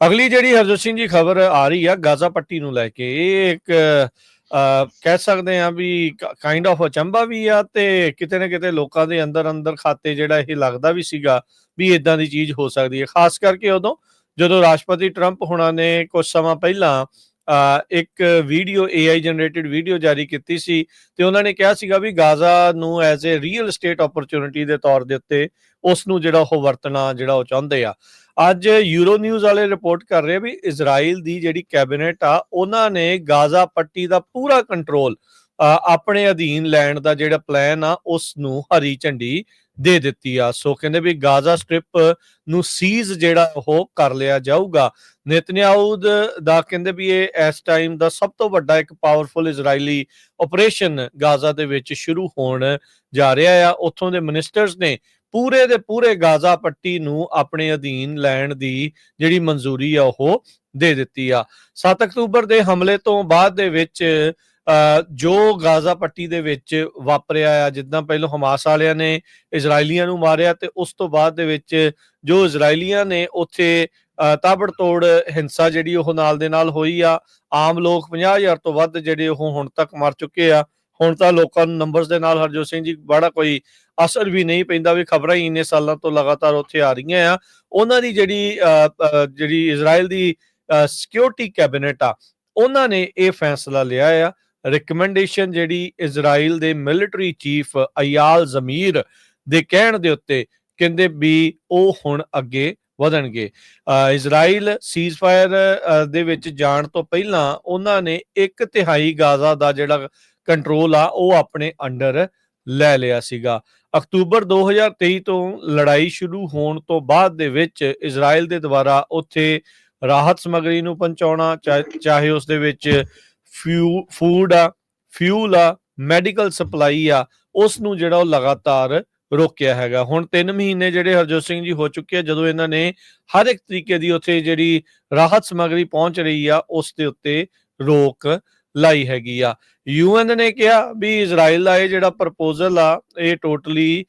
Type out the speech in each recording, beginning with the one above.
ਅਗਲੀ ਜਿਹੜੀ ਹਰਜੋਤ ਸਿੰਘ ਜੀ ਖਬਰ ਆ ਰਹੀ ਆ ਗਾਜ਼ਾ ਪੱਟੀ ਨੂੰ ਲੈ ਕੇ ਇਹ ਇੱਕ ਅ, ਕਹਿ ਸਕਦੇ ਆ ਵੀ ਕਾਈਂਡ ਆਫ ਅਚੰਭਾ ਵੀ ਆ ਤੇ ਕਿਤੇ ਨਾ ਕਿਤੇ ਲੋਕਾਂ ਦੇ ਅੰਦਰ ਅੰਦਰ ਖਾਤੇ ਜਿਹੜਾ ਇਹ ਲੱਗਦਾ ਵੀ ਸੀਗਾ ਵੀ ਇਦਾਂ ਦੀ ਚੀਜ਼ ਹੋ ਸਕਦੀ ਹੈ। ਖਾਸ ਕਰਕੇ ਉਦੋਂ ਜਦੋਂ ਰਾਸ਼ਟਰਪਤੀ ਟਰੰਪ ਹੁਣਾਂ ਨੇ ਕੁਝ ਸਮਾਂ ਪਹਿਲਾਂ ਅ, ਇੱਕ ਵੀਡੀਓ AI ਜਨਰੇਟਡ ਵੀਡੀਓ ਜਾਰੀ ਕੀਤੀ ਸੀ ਤੇ ਉਹਨਾਂ ਨੇ ਕਿਹਾ ਸੀਗਾ ਵੀ ਗਾਜ਼ਾ ਨੂੰ as a real estate opportunity ਦੇ ਤੌਰ ਦੇ ਉੱਤੇ ਉਸ ਨੂੰ ਜਿਹੜਾ ਉਹ ਵਰਤਣਾ ਜਿਹੜਾ ਉਹ ਚਾਹੁੰਦੇ ਆ। ਅੱਜ ਯੂਰੋ ਨਿਊਜ਼ ਵਾਲੇ ਰਿਪੋਰਟ ਕਰ ਰਹੇ ਵੀ ਇਜ਼ਰਾਈਲ ਦੀ ਜਿਹੜੀ ਕੈਬਨਿਟ ਆ, ਉਹਨਾਂ ਨੇ ਗਾਜ਼ਾ ਪੱਟੀ ਦਾ ਪੂਰਾ ਕੰਟਰੋਲ ਆਪਣੇ ਅਧੀਨ ਲੈਣ ਦਾ ਜਿਹੜਾ ਪਲਾਨ ਆ ਉਸ ਨੂੰ ਹਰੀ ਝੰਡੀ ਦੇ ਦਿੱਤੀ ਆ। ਸੋ ਕਹਿੰਦੇ ਵੀ ਗਾਜ਼ਾ ਸਟ੍ਰਿਪ ਨੂੰ ਸੀਜ਼ ਜਿਹੜਾ ਉਹ ਕਰ ਲਿਆ ਜਾਊਗਾ। ਨੇਤਨਿਆਹੂ ਦਾ ਕਹਿੰਦੇ ਵੀ ਇਹ ਇਸ ਟਾਈਮ ਦਾ ਸਭ ਤੋਂ ਵੱਡਾ ਇੱਕ ਪਾਵਰਫੁਲ ਇਜ਼ਰਾਈਲੀ ਆਪਰੇਸ਼ਨ ਗਾਜ਼ਾ ਦੇ ਵਿੱਚ ਸ਼ੁਰੂ ਹੋਣ ਜਾ ਰਿਹਾ ਆ। ਉੱਥੋਂ ਦੇ ਮਿਨਿਸਟਰਸ ਨੇ ਪੂਰੇ ਦੇ ਪੂਰੇ ਗਾਜ਼ਾ ਪੱਟੀ ਨੂੰ ਆਪਣੇ ਅਧੀਨ ਲੈਣ ਦੀ ਜਿਹੜੀ ਮਨਜ਼ੂਰੀ ਆ ਉਹ ਦੇ ਦਿੱਤੀ ਆ। 7 ਅਕਤੂਬਰ ਦੇ ਹਮਲੇ ਤੋਂ ਬਾਅਦ ਦੇ ਵਿੱਚ ਅ, ਜੋ ਗਾਜ਼ਾ ਪੱਟੀ ਦੇ ਵਿੱਚ ਵਾਪਰਿਆ ਆ ਜਿੱਦਾਂ ਪਹਿਲਾਂ ਹਮਾਸ ਵਾਲਿਆਂ ਨੇ ਇਜ਼ਰਾਈਲੀਆਂ ਨੂੰ ਮਾਰਿਆ ਤੇ ਉਸ ਤੋਂ ਬਾਅਦ ਦੇ ਵਿੱਚ ਜੋ ਇਜ਼ਰਾਈਲੀਆਂ ਨੇ ਉੱਥੇ ਤਾਬੜ ਤੋੜ ਹਿੰਸਾ ਜਿਹੜੀ ਉਹ ਨਾਲ ਦੇ ਨਾਲ ਹੋਈ ਆ ਆਮ ਲੋਕ 50000 ਤੋਂ ਵੱਧ ਜਿਹੜੇ ਉਹ ਹੁਣ ਤੱਕ ਮਰ ਚੁੱਕੇ ਆ। ਹੁਣ ਤਾਂ ਲੋਕਾਂ ਨੂੰ ਨੰਬਰਸ ਦੇ ਨਾਲ ਹਰਜੋਤ ਸਿੰਘ ਜੀ ਬੜਾ ਕੋਈ ਅਸਰ ਵੀ ਨਹੀਂ ਪੈਂਦਾ ਵੀ ਖਬਰਾਂ ਹੀ ਇੰਨੇ ਸਾਲਾਂ ਤੋਂ ਲਗਾਤਾਰ ਉੱਥੇ ਆ ਰਹੀਆਂ ਆ। ਉਹਨਾਂ ਦੀ ਜਿਹੜੀ ਜਿਹੜੀ ਇਜ਼ਰਾਈਲ ਦੀ ਸਿਕਿਉਰਿਟੀ ਕੈਬਨਿਟ ਆ, ਉਹਨਾਂ ਨੇ ਇਹ ਫੈਸਲਾ ਲਿਆ ਆ। ਰეკਮੈਂਡੇਸ਼ਨ ਜਿਹੜੀ ਇਜ਼ਰਾਈਲ ਦੇ ਮਿਲਟਰੀ ਚੀਫ ਅਯਾਲ ਜ਼ਮੀਰ ਦੇ ਕਹਿਣ ਦੇ ਉੱਤੇ ਕਹਿੰਦੇ ਵੀ ਉਹ ਹੁਣ ਅੱਗੇ ਵਧਣਗੇ। ਇਜ਼ਰਾਈਲ ਸੀਜ਼ਫਾਇਰ ਦੇ ਵਿੱਚ ਜਾਣ ਤੋਂ ਪਹਿਲਾਂ ਉਹਨਾਂ ਨੇ ਇੱਕ ਤਿਹਾਈ ਗਾਜ਼ਾ ਦਾ ਜਿਹੜਾ ਕੰਟਰੋਲ ਆ, ਉਹ ਆਪਣੇ ਅੰਡਰ ਲੈ ਲਿਆ ਸੀਗਾ। ਅਕਤੂਬਰ 2023 ਤੋਂ ਲੜਾਈ ਸ਼ੁਰੂ ਹੋਣ ਤੋਂ ਬਾਅਦ ਦੇ ਵਿੱਚ ਇਜ਼ਰਾਈਲ ਦੇ ਦੁਆਰਾ ਉੱਥੇ ਰਾਹਤ ਸਮੱਗਰੀ ਨੂੰ ਪਹੁੰਚਾਉਣਾ, ਚਾਹੇ- ਚਾਹੇ ਉਸ ਦੇ ਵਿੱਚ ਫਿਊ, ਫੂਡ ਆ ਫਿਊਲ ਆ ਮੈਡੀਕਲ ਸਪਲਾਈ ਆ, ਉਸ ਨੂੰ ਜਿਹੜਾ ਉਹ ਲਗਾਤਾਰ ਰੋਕਿਆ ਹੈਗਾ। ਹੁਣ 3 ਮਹੀਨੇ ਜਿਹੜੇ ਹਰਜੋਤ ਸਿੰਘ ਜੀ ਹੋ ਚੁੱਕੇ ਆ, ਜਦੋਂ ਇਹਨਾਂ ਨੇ ਹਰ ਇੱਕ ਤਰੀਕੇ ਦੀ ਉੱਥੇ ਜਿਹੜੀ ਰਾਹਤ ਸਮੱਗਰੀ ਪਹੁੰਚ ਰਹੀ ਆ, ਉਸ ਦੇ ਉੱਤੇ ਰੋਕ ਲਾਈ ਹੈਗੀ ਆ। ਯੂਐਨ ਨੇ ਕਿਹਾ ਵੀ ਇਜ਼ਰਾਈਲ ਦਾ ਇਹ ਜਿਹੜਾ ਪ੍ਰਪੋਜ਼ਲ ਆ, ਇਹ ਟੋਟਲੀ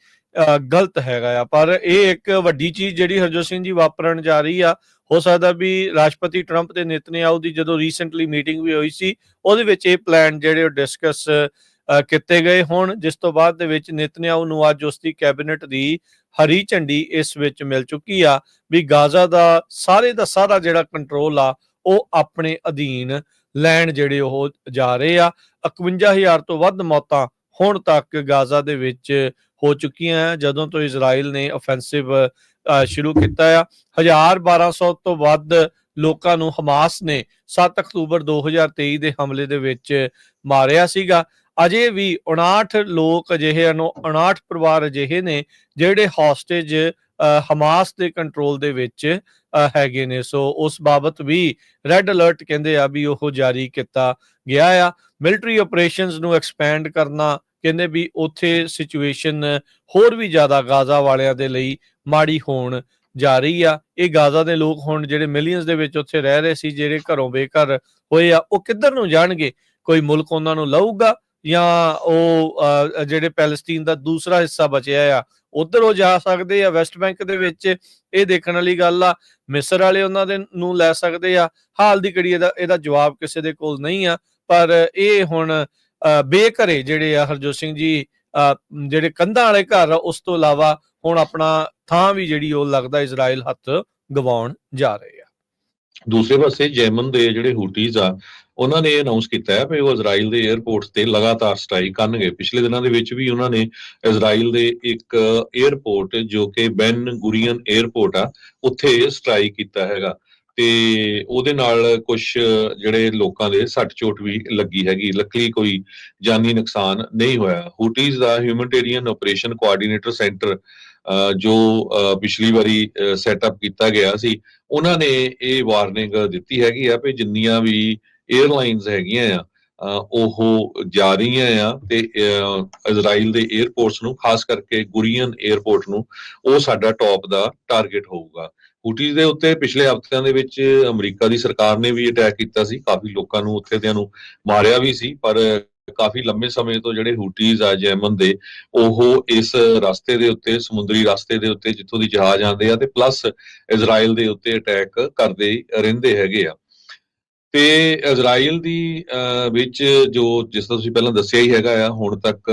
ਗਲਤ ਹੈਗਾ ਆ। ਪਰ ਇਹ ਇੱਕ ਵੱਡੀ ਚੀਜ਼ ਜਿਹੜੀ ਹਰਜੋਤ ਸਿੰਘ ਜੀ ਵਾਪਰਨ ਜਾ ਰਹੀ ਆ, ਹੋ ਸਕਦਾ ਵੀ ਰਾਸ਼ਟਰਪਤੀ ਟਰੰਪ ਤੇ ਨਿਤਨਿਆਹੂ ਦੀ ਜਦੋਂ ਰੀਸੈਂਟਲੀ ਮੀਟਿੰਗ ਵੀ ਹੋਈ ਸੀ, ਉਹਦੇ ਵਿੱਚ ਇਹ ਪਲਾਨ ਜਿਹੜੇ ਉਹ ਡਿਸਕਸ ਕੀਤੇ ਗਏ ਹੋਣ, ਜਿਸ ਤੋਂ ਬਾਅਦ ਦੇ ਵਿੱਚ ਨਿਤਨਿਆਹੂ ਨੂੰ ਅੱਜ ਉਸ ਦੀ ਕੈਬਨਿਟ ਦੀ ਹਰੀ ਝੰਡੀ ਇਸ ਵਿੱਚ ਮਿਲ ਚੁੱਕੀ ਆ ਵੀ ਗਾਜ਼ਾ ਦਾ ਸਾਰੇ ਦਾ ਸਾਰਾ ਜਿਹੜਾ ਕੰਟਰੋਲ ਆ, ਉਹ ਆਪਣੇ ਅਧੀਨ ਲੈਣ ਜਿਹੜੇ ਉਹ ਜਾ ਰਹੇ ਆ। 51000 ਤੋਂ ਵੱਧ ਮੌਤਾਂ ਹੁਣ ਤੱਕ ਗਾਜ਼ਾ ਦੇ ਵਿੱਚ ਹੋ ਚੁੱਕੀਆਂ ਆ, ਜਦੋਂ ਤੋਂ ਇਜ਼ਰਾਈਲ ਨੇ ਆਫੈਂਸਿਵ ਸ਼ੁਰੂ ਕੀਤਾ ਆ। 1200 ਤੋਂ ਵੱਧ ਲੋਕਾਂ ਨੂੰ ਹਮਾਸ ਨੇ 7 ਅਕਤੂਬਰ 2023 ਦੇ ਹਮਲੇ ਦੇ ਵਿੱਚ ਮਾਰਿਆ ਸੀਗਾ। ਅਜੇ ਵੀ 59 ਲੋਕ ਅਜਿਹੇ ਹਨ 59 ਪਰਿਵਾਰ ਅਜਿਹੇ ਨੇ ਜਿਹੜੇ ਹੌਸਟੇਜ ਹਮਾਸ ਦੇ ਕੰਟਰੋਲ ਦੇ ਵਿੱਚ ਹੈਗੇ ਨੇ। ਸੋ ਉਸ ਬਾਬਤ ਵੀ ਰੈੱਡ ਅਲਰਟ ਕਹਿੰਦੇ ਆ ਵੀ ਉਹ ਜਾਰੀ ਕੀਤਾ ਗਿਆ ਆ। ਮਿਲਟਰੀ ਆਪਰੇਸ਼ਨਸ ਨੂੰ ਐਕਸਪੈਂਡ ਕਰਨਾ ਕਹਿੰਦੇ ਵੀ ਉੱਥੇ ਸਿਚੁਏਸ਼ਨ ਹੋਰ ਵੀ ਜ਼ਿਆਦਾ ਗਾਜ਼ਾ ਵਾਲਿਆਂ ਦੇ ਲਈ ਮਾੜੀ ਹੋਣ ਜਾ ਰਹੀ ਆ। ਇਹ ਗਾਜ਼ਾ ਦੇ ਲੋਕ ਹੁਣ ਜਿਹੜੇ ਮਿਲੀਅਨਸ ਦੇ ਵਿੱਚ ਉੱਥੇ ਰਹਿ ਰਹੇ ਸੀ, ਜਿਹੜੇ ਘਰੋਂ ਬੇਘਰ ਹੋਏ ਆ, ਉਹ ਕਿੱਧਰ ਨੂੰ ਜਾਣਗੇ? ਕੋਈ ਮੁਲਕ ਉਹਨਾਂ ਨੂੰ ਲਊਗਾ? ਜਾਂ ਉਹ ਜਿਹੜੇ ਪੈਲਸਤੀਨ ਦਾ ਦੂਸਰਾ ਹਿੱਸਾ ਬਚਿਆ ਆ, ਉਧਰ ਉਹ ਜਾ ਸਕਦੇ ਆ, ਵੈਸਟ ਬੈਂਕ ਦੇ ਵਿੱਚ ਇਹ ਦੇਖਣ ਵਾਲੀ ਗੱਲ ਆ, ਮਿਸਰ ਵਾਲੇ ਉਹਨਾਂ ਦੇ ਨੂੰ ਲੈ ਸਕਦੇ ਆ, ਹਾਲ ਦੀ ਘੜੀ ਇਹਦਾ ਇਹਦਾ ਜਵਾਬ ਕਿਸੇ ਦੇ ਕੋਲ ਨਹੀਂ ਆ, ਪਰ ਇਹ ਹੁਣ ਬੇਘਰੇ ਜਿਹੜੇ ਆ ਹਰਜੋਤ ਸਿੰਘ ਜੀ ਜਿਹੜੇ ਕੰਧਾਂ ਵਾਲੇ ਘਰ ਆ, ਉਸ ਤੋਂ ਇਲਾਵਾ ਹੁਣ ਆਪਣਾ ਥਾਂ ਵੀ ਜਿਹੜੀ ਉਹ ਲੱਗਦਾ ਇਜ਼ਰਾਈਲ ਹੱਥ ਗਵਾਉਣ ਜਾ ਰਹੇ ਆ। ਦੂਸਰੇ ਪਾਸੇ ਜੈਮਨ ਦੇ ਜਿਹੜੇ ਹੂਟੀਜ਼ ਆ ਉਹਨਾਂ ਨੇ ਅਨਾਉਂਸ ਕੀਤਾ ਹੈ ਕਿ ਉਹ ਇਜ਼ਰਾਈਲ ਦੇ 에ਅਰਪੋਰਟਸ ਤੇ ਲਗਾਤਾਰ ਸਟ੍ਰਾਈਕ ਕਰਨਗੇ। ਪਿਛਲੇ ਦਿਨਾਂ ਦੇ ਵਿੱਚ ਵੀ ਉਹਨਾਂ ਨੇ ਇਜ਼ਰਾਈਲ ਦੇ ਇੱਕ 에ਅਰਪੋਰਟ ਜੋ ਕਿ ਬੈਨ ਗੁਰੀਅਨ 에ਅਰਪੋਰਟ ਆ, ਉੱਥੇ ਸਟ੍ਰਾਈਕ ਕੀਤਾ ਹੈਗਾ। ਤੇ ਉਹਦੇ ਨਾਲ ਕੁਝ ਜਿਹੜੇ ਲੋਕਾਂ ਦੇ ਸੱਟ ਚੋਟ ਵੀ ਲੱਗੀ ਹੈਗੀ। ਲੱਕਲੀ ਕੋਈ ਜਾਨੀ ਨੁਕਸਾਨ ਨਹੀਂ ਹੋਇਆ। ਹੂਟੀਜ਼ ਦਾ ਹਿਊਮਨਟੇਰੀਅਨ ਆਪਰੇਸ਼ਨ ਕੋਆਰਡੀਨੇਟਰ ਸੈਂਟਰ ਜੋ ਪਿਛਲੀ ਵਾਰੀ ਸੈਟਅਪ ਕੀਤਾ ਗਿਆ ਸੀ, ਉਹਨਾਂ ਨੇ ਇਹ ਵਾਰਨਿੰਗ ਦਿੱਤੀ ਹੈਗੀ ਆ ਕਿ ਜਿੰਨੀਆਂ ਵੀ 에ਅਰਲਾਈਨਸ ਹੈਗੀਆਂ ਆ ਉਹ ਜਾ ਰਹੀਆਂ ਆ ਤੇ ਇਜ਼ਰਾਈਲ ਦੇ 에ਅਰਪੋਰਟਸ ਨੂੰ, ਖਾਸ ਕਰਕੇ ਗੁਰੀਅਨ 에ਅਰਪੋਰਟ ਨੂੰ, ਉਹ ਸਾਡਾ ਟੌਪ ਦਾ ਟਾਰਗੇਟ ਹੋਊਗਾ। ਹੂਟੀਜ਼ ਦੇ ਉੱਤੇ ਪਿਛਲੇ ਹਫ਼ਤਿਆਂ ਦੇ ਵਿੱਚ ਅਮਰੀਕਾ ਦੀ ਸਰਕਾਰ ਨੇ ਵੀ ਅਟੈਕ ਕੀਤਾ ਸੀ, ਕਾਫੀ ਲੋਕਾਂ ਨੂੰ ਉੱਥੇ ਦਿਆਂ ਨੂੰ ਮਾਰਿਆ ਵੀ ਸੀ, ਪਰ ਕਾਫੀ ਲੰਮੇ ਸਮੇਂ ਤੋਂ ਜਿਹੜੇ ਹੂਟੀਜ਼ ਆ ਜੈਮਨ ਦੇ, ਉਹ ਇਸ ਰਸਤੇ ਦੇ ਉੱਤੇ, ਸਮੁੰਦਰੀ ਰਸਤੇ ਦੇ ਉੱਤੇ ਜਿੱਥੋਂ ਦੀ ਜਹਾਜ਼ ਆਉਂਦੇ ਆ ਤੇ ਪਲੱਸ ਇਜ਼ਰਾਈਲ ਦੇ ਉੱਤੇ ਅਟੈਕ ਕਰਦੇ ਰਹਿੰਦੇ ਹੈਗੇ ਆ। ਤੇ ਇਜ਼ਰਾਈਲ ਦੀ ਵਿੱਚ ਜੋ ਜਿਸ ਤਰ੍ਹਾਂ ਤੁਸੀਂ ਪਹਿਲਾਂ ਦੱਸਿਆ ਹੀ ਹੈਗਾ ਆ ਹੁਣ ਤੱਕ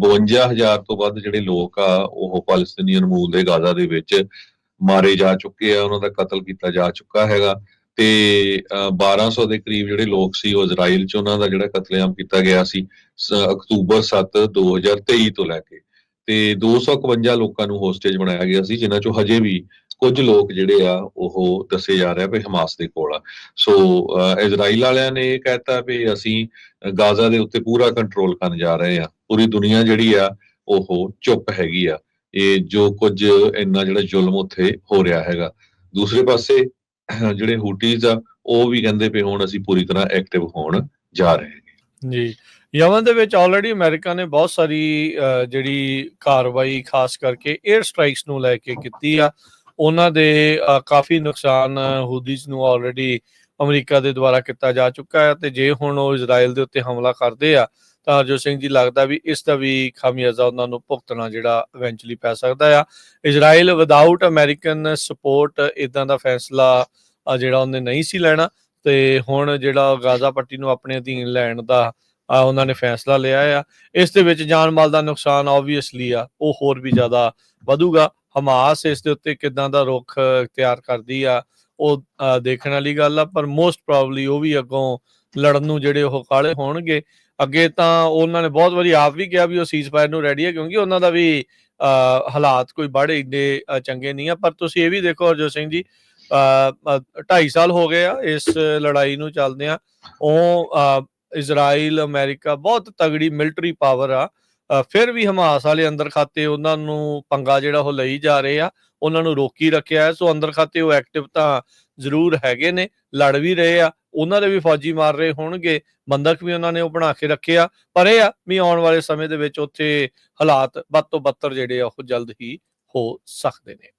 52000 ਤੋਂ ਵੱਧ ਜਿਹੜੇ ਲੋਕ ਆ ਉਹ ਪਾਲਸਤੀਨੀਅਨ ਮੂਲ ਦੇ ਗਾਜ਼ਾ ਦੇ ਵਿੱਚ ਮਾਰੇ ਜਾ ਚੁੱਕੇ ਆ ਉਹਨਾਂ ਦਾ ਕਤਲ ਕੀਤਾ ਜਾ ਚੁੱਕਾ ਹੈਗਾ। ਤੇ ਅਹ, 1200 ਦੇ ਕਰੀਬ ਜਿਹੜੇ ਲੋਕ ਸੀ ਉਹ ਇਜ਼ਰਾਈਲ ਚ ਉਹਨਾਂ ਦਾ ਜਿਹੜਾ ਕਤਲੇਆਮ ਕੀਤਾ ਗਿਆ ਸੀ ਸ- ਅਕਤੂਬਰ 7 2023 ਤੋਂ ਲੈ ਕੇ। ਤੇ 251 ਲੋਕਾਂ ਨੂੰ ਹੋਸਟੇਜ ਬਣਾਇਆ ਗਿਆ ਸੀ ਜਿਨ੍ਹਾਂ ਚੋਂ ਹਜੇ ਵੀ ਕੁਝ ਲੋਕ ਜਿਹੜੇ ਆ ਉਹ ਦੱਸੇ ਜਾ ਰਿਹਾ ਵੀ ਹਮਾਸ ਦੇ ਕੋਲ ਆ। ਸੋ ਇਜ਼ਰਾਈਲ ਵਾਲਿਆਂ ਨੇ ਇਹ ਕਹਿਤਾ ਵੀ ਅਸੀਂ ਗਾਜ਼ਾ ਦੇ ਉੱਤੇ ਪੂਰਾ ਕੰਟਰੋਲ ਕਰਨ ਜਾ ਰਹੇ ਆ। ਪੂਰੀ ਦੁਨੀਆ ਜਿਹੜੀ ਆ ਉਹ ਚੁੱਪ ਹੈਗੀ ਆ। ਇਹ ਜੋ ਕੁਝ ਇੰਨਾ ਜਿਹੜਾ ਜ਼ੁਲਮ ਉੱਥੇ ਹੋ ਰਿਹਾ ਹੈਗਾ। ਦੂਸਰੇ ਪਾਸੇ ਜਿਹੜੇ ਹੂਟੀਜ਼ ਆ ਉਹ ਵੀ ਕਹਿੰਦੇ ਪਏ ਹੁਣ ਅਸੀਂ ਪੂਰੀ ਤਰ੍ਹਾਂ ਐਕਟਿਵ ਹੋਣ ਜਾ ਰਹੇ ਹਾਂ। ਜੀ। ਯਮਨ ਦੇ ਵਿੱਚ ਆਲਰੇਡੀ ਅਮਰੀਕਾ ਨੇ ਬਹੁਤ ਸਾਰੀ ਅ, ਜਿਹੜੀ ਕਾਰਵਾਈ ਖਾਸ ਕਰਕੇ 에ਅਰ ਸਟ੍ਰਾਈਕਸ ਨੂੰ ਲੈ ਕੇ ਕੀਤੀ ਆ। ਉਹਨਾਂ ਦੇ ਕਾਫੀ ਨੁਕਸਾਨ ਹੂਦੀਜ਼ ਨੂੰ ਆਲਰੇਡੀ ਅਮਰੀਕਾ ਦੇ ਦੁਆਰਾ ਕੀਤਾ ਜਾ ਚੁੱਕਾ ਹੈ ਤੇ ਜੇ ਹੁਣ ਉਹ ਇਜ਼ਰਾਈਲ ਦੇ ਉੱਤੇ ਹਮਲਾ ਕਰਦੇ ਆ, ਤਾਂ ਹਰਜੋਤ ਸਿੰਘ ਜੀ ਲੱਗਦਾ ਵੀ ਇਸ ਦਾ ਵੀ ਖਾਮਿਆਜ਼ਾ ਉਹਨਾਂ ਨੂੰ ਭੁਗਤਣਾ ਜਿਹੜਾ ਇਵੈਂਚੁਅਲੀ ਪੈ ਸਕਦਾ ਆ। ਇਜ਼ਰਾਈਲ ਵਿਦਆਊਟ ਅਮਰੀਕਨ ਸਪੋਰਟ ਇਦਾਂ ਦਾ ਫੈਸਲਾ ਜਿਹੜਾ ਉਹਨੇ ਨਹੀਂ ਸੀ ਲੈਣਾ ਤੇ ਹੁਣ ਜਿਹੜਾ ਗਾਜ਼ਾ ਪੱਟੀ ਨੂੰ ਆਪਣੇ ਅਧੀਨ ਲੈਣ ਦਾ ਉਹਨਾਂ ਨੇ ਫੈਸਲਾ ਲਿਆ ਆ। ਇਸ ਦੇ ਵਿੱਚ ਜਾਨ ਮਾਲ ਦਾ ਨੁਕਸਾਨ ਆਬਵੀਅਸਲੀ ਆ, ਉਹ ਹੋਰ ਵੀ ਜ਼ਿਆਦਾ ਵਧੂਗਾ। ਹਮਾਸ ਇਸ ਦੇ ਉੱਤੇ ਕਿਦਾਂ ਦਾ ਰੁਖ ਇਖਤਿਆਰ ਕਰਦੀ ਆ ਉਹ ਦੇਖਣ ਵਾਲੀ ਗੱਲ ਆ ਪਰ ਮੋਸਟ ਪ੍ਰੋਬਬਲੀ ਉਹ ਵੀ ਅੱਗੋਂ ਲੜਨ ਨੂੰ ਜਿਹੜੇ ਉਹ ਕਾਲੇ ਹੋਣਗੇ। ਅੱਗੇ ਤਾਂ ਉਹਨਾਂ ਨੇ ਬਹੁਤ ਵਾਰੀ ਆਪ ਵੀ ਕਿਹਾ ਵੀ ਉਹ ਸੀਜ਼ਫਾਇਰ ਨੂੰ ਰੈਡੀ ਹੈ ਕਿਉਂਕਿ ਉਹਨਾਂ ਦਾ ਵੀ ਅ, ਹਾਲਾਤ ਕੋਈ ਬੜੇ ਇੰਨੇ ਚੰਗੇ ਨਹੀਂ ਆ। ਪਰ ਤੁਸੀਂ ਇਹ ਵੀ ਦੇਖੋ ਹਰਜੋਤ ਸਿੰਘ ਜੀ ਅ 2.5 ਸਾਲ ਹੋ ਗਏ ਆ ਇਸ ਲੜਾਈ ਨੂੰ ਚੱਲਦੇ ਆ ਉਹ ਇਜ਼ਰਾਈਲ ਅਮਰੀਕਾ ਬਹੁਤ ਤਗੜੀ ਮਿਲਟਰੀ ਪਾਵਰ ਆ। ਫਿਰ ਵੀ ਹਮਾਸ ਵਾਲੇ ਅੰਦਰ ਖਾਤੇ ਉਹਨਾਂ ਨੂੰ ਪੰਗਾ ਜਿਹੜਾ ਉਹ ਲਈ ਜਾ ਰਹੇ ਆ, ਉਹਨਾਂ ਨੂੰ ਰੋਕੀ ਰੱਖਿਆ ਹੈ। ਸੋ ਅੰਦਰ ਖਾਤੇ ਉਹ ਐਕਟਿਵ ਤਾਂ ਜ਼ਰੂਰ ਹੈਗੇ ਨੇ, ਲੜ ਵੀ ਰਹੇ ਆ, ਉਹਨਾਂ ਦੇ ਵੀ ਫੌਜੀ ਮਾਰ ਰਹੇ ਹੋਣਗੇ ਬੰਦਕ ਵੀ ਉਹਨਾਂ ਨੇ ਉਹ ਬਣਾ ਕੇ ਰੱਖਿਆ ਪਰ ਇਹ ਆ ਵੀ ਆਉਣ ਵਾਲੇ ਸਮੇਂ ਦੇ ਵਿੱਚ ਉੱਥੇ ਹਾਲਾਤ ਵੱਧ ਤੋਂ ਬੱਤਰ ਜਿਹੜੇ ਆ ਉਹ ਜਲਦ ਹੀ ਹੋ ਸਕਦੇ ਨੇ।